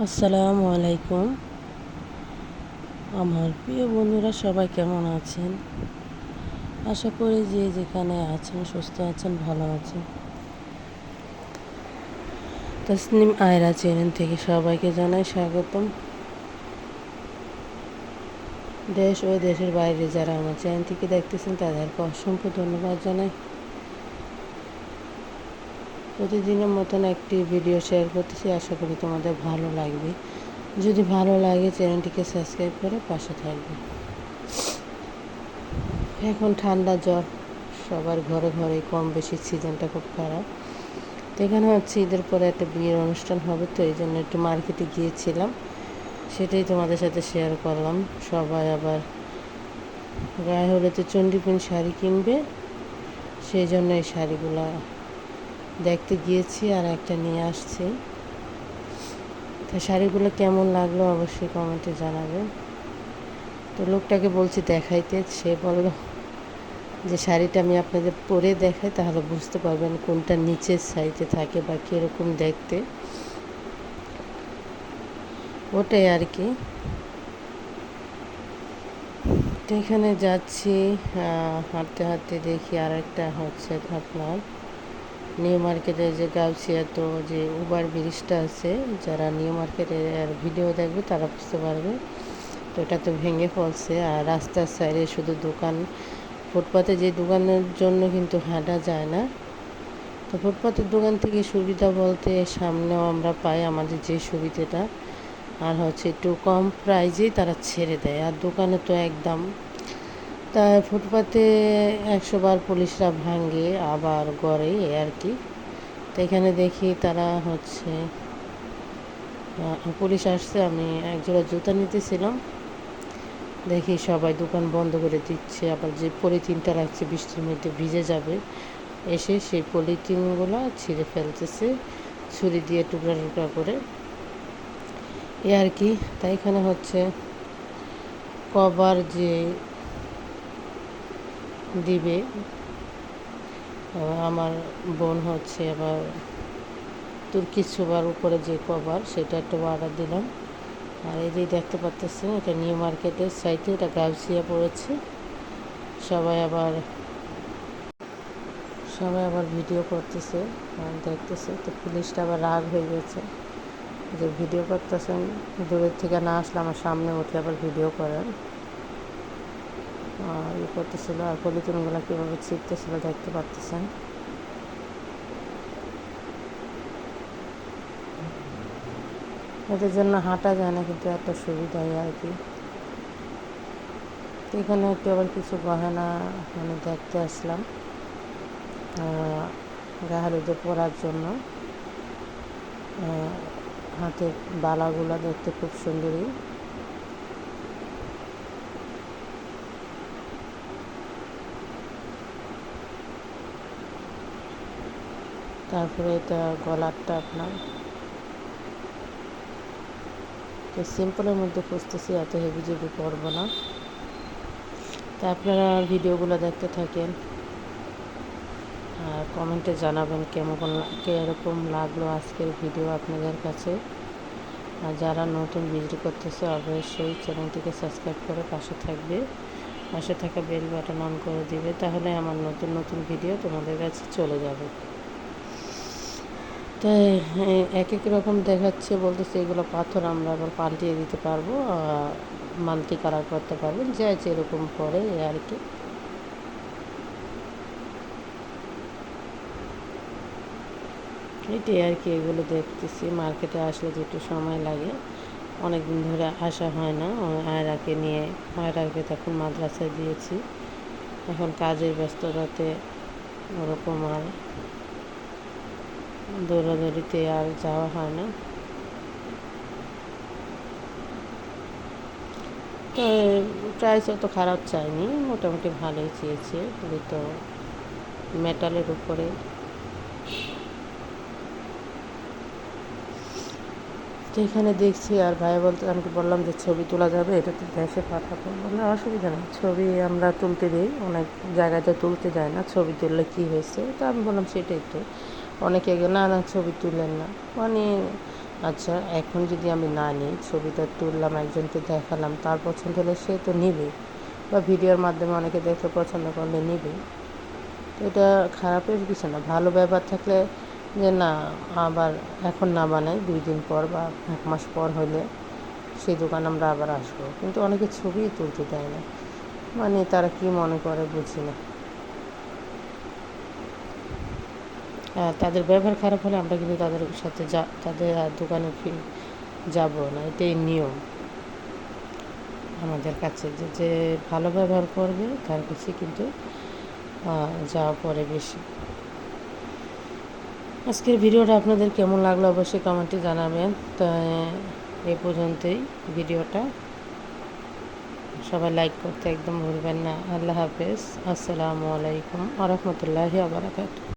আসসালামু আলাইকুম। আমার প্রিয় বন্ধুরা, সবাই কেমন আছেন? আশা করি যে যেখানে আছেন, সুস্থ আছেন, ভালো আছেন। তসনিম আয়রা চ্যানেল থেকে সবাইকে জানাই স্বাগতম। দেশ ও দেশের বাইরে যারা আমার চ্যানেল থেকে দেখতেছেন, তাদেরকে অসংখ্য ধন্যবাদ জানাই। প্রতিদিনের মতন একটি ভিডিও শেয়ার করতেছি। আশা করি তোমাদের ভালো লাগবে। যদি ভালো লাগে, চ্যানেলটিকে সাবস্ক্রাইব করে পাশে থাকবে। এখন ঠান্ডা জ্বর। সবার ঘরে ঘরে কম বেশি সিজনটা খুব খারাপ। তো এখানে হচ্ছে ঈদের পরে একটা বিয়ের অনুষ্ঠান হবে, তো এই জন্য একটু মার্কেটে গিয়েছিলাম। সেটাই তোমাদের সাথে শেয়ার করলাম। সবাই আবার গায়ে হলে তো চণ্ডীপিন শাড়ি কিনবে, সেই জন্য এই শাড়িগুলা দেখতে গিয়েছি আর একটা নিয়ে আসছি। তো শাড়িগুলো কেমন লাগল অবশ্যই কমেন্টে জানাবেন। তো লোকটাকে বলছি দেখাইতে, সে বলল যে শাড়িটা আমি আপনাদের পরে দেখাই, তাহলে বুঝতে পারবেন কোনটা নিচের সাইজে থাকে বা কীরকম দেখতে। ওটাই আর কি। এখানে যাচ্ছি হাঁটতে হাঁটতে দেখি আর একটা হচ্ছে আপনার। নিউ মার্কেটে যে গাউসিয়া তো যে উবার ব্রিজটা আছে, যারা নিউ মার্কেটের ভিডিও দেখবে তারা বুঝতে পারবে। তো এটা তো ভেঙে ফলছে আর রাস্তার সাইডে শুধু দোকান। ফুটপাতে যে দোকানের জন্য কিন্তু হাঁটা যায় না। তো ফুটপাতের দোকান থেকে সুবিধা বলতে সামনেও আমরা পাই আমাদের যে সুবিধাটা। আর হচ্ছে একটু কম প্রাইজেই তারা ছেড়ে দেয়। আর দোকানে তো একদম তা ফুটপাতে একশো বার পুলিশরা ভাঙে, আবার গড়ে এ আর কি। তো এখানে দেখি তারা হচ্ছে পুলিশ আসছে, আমি একজোড়া জুতা নিতেছিলাম। দেখি সবাই দোকান বন্ধ করে দিচ্ছে, আবার যে পলিথিনটা রাখছে বৃষ্টির মধ্যে ভিজে যাবে, এসে সেই পলিথিনগুলো ছিঁড়ে ফেলতেছে, ছুরি দিয়ে টুকরা টুকরা করে। এ আর কি, তাই এখানে হচ্ছে কভার যে দিবে। আমার বোন হচ্ছে আবার তুর্কি ছোবার উপরে যে কভার সেটা একটা অর্ডার দিলাম। আর এই যে দেখতে পাচ্ছেন এটা নিউ মার্কেটের সাইটে এটা গাউসিয়া পড়েছে। সবাই আবার সবাই আবার ভিডিও করতেছে আর দেখতেছে। তো পুলিশটা আবার রাগ হয়ে গেছে যে ভিডিও করতেছেন, দূরের থেকে না আসলে আমার সামনে উঠে আবার ভিডিও করেন ইয়ে করতেছিল আর পলিথিনগুলো কীভাবে ছিটতেছিল দেখতে পাচ্তেছেন এদের জন্য হাঁটা যায় না কিন্তু এত সুবিধাই আর কি। এখানে একটু আবার কিছু গহনা মানে দেখতে আসলাম গাহালুদে পরার জন্য। হাতের বালাগুলো দেখতে খুব সুন্দরী। তারপরে এটা গলারটা আপনার। তো সিম্পলের মধ্যে খুঁজতেছি, এত হেভি জেবি করব না। তা আপনারা ভিডিওগুলো দেখতে থাকেন। আর কমেন্টে জানাবেন কেমন কীরকম লাগল আজকের ভিডিও আপনাদের কাছে। আর যারা নতুন ভিজিট করতেছে, অবশ্যই চ্যানেলটিকে সাবস্ক্রাইব করে পাশে থাকবে। পাশে থাকা বেল বাটন অন করে দিবে, তাহলে আমার নতুন নতুন ভিডিও তোমাদের কাছে চলে যাবে। তাই এক এক রকম দেখাচ্ছে, বলতেছে এগুলো পাথর আমরা আবার পাল্টিয়ে দিতে পারব মাল্টি কালার করতে পারবেন, যে যেরকম করে আর কি। এটাই আর কি, এগুলো দেখতেছি, মার্কেটে আসলে যেটু সময় লাগে অনেক দিন ধরে আসা হয় না আয়রাকে নিয়ে, আয়রাকে তখন মাদ্রাসায় দিয়েছি, এখন কাজের ব্যস্ততাতে ওরকম আর দৌড়াদৌড়িতে আর যাওয়া হয় না। তো প্রাইস অত খারাপ চাইনি, মোটামুটি ভালোই চেয়েছে। তো মেটালের উপরে। তো এখানে দেখছি, আর ভাই বলতে, আমি বললাম যে ছবি তোলা যাবে, এটা তো দেশে পাঠাবো। বললে অসুবিধা নেই, ছবি আমরা তুলতে দিই, অনেক জায়গায় তো তুলতে যায় না, ছবি তুললে কী হয়েছে? তো আমি বললাম সেটাই তো। অনেকে না না, ছবি তুলেন না। মানে আচ্ছা এখন যদি আমি না নিই ছবিটা তুললাম, একজনকে দেখালাম, তার পছন্দ হলে সে তো নিবে। বা ভিডিওর মাধ্যমে অনেকে দেখে পছন্দ করলে নিবে। তো এটা খারাপের কিছু না। ভালো ব্যাপার থাকলে যে, না, আবার এখন না বানাই, দুই দিন পর বা এক মাস পর হলে সেই দোকান আমরা আবার আসব। কিন্তু অনেকে ছবিই তুলতে দেয় না। মানে তারা কি মনে করে বুঝি না। তাদের ব্যবহার খারাপ হলে আমরা কিন্তু তাদের সাথে যা, তাদের দোকানে যাব না। এটাই নিয়ম আমাদের কাছে। যে যে ভালো ব্যবহার করবে, তার কাছে কিন্তু যাওয়া পরে বেশি। আজকের ভিডিওটা আপনাদের কেমন লাগল অবশ্যই কমেন্টে জানাবেন। তো, এ পর্যন্তই ভিডিওটা। সবাই লাইক করতে একদম ভুলবেন না। আল্লাহ হাফেজ। আসসালামু আলাইকুম আ রহমতুল্লাহি আবরাকাত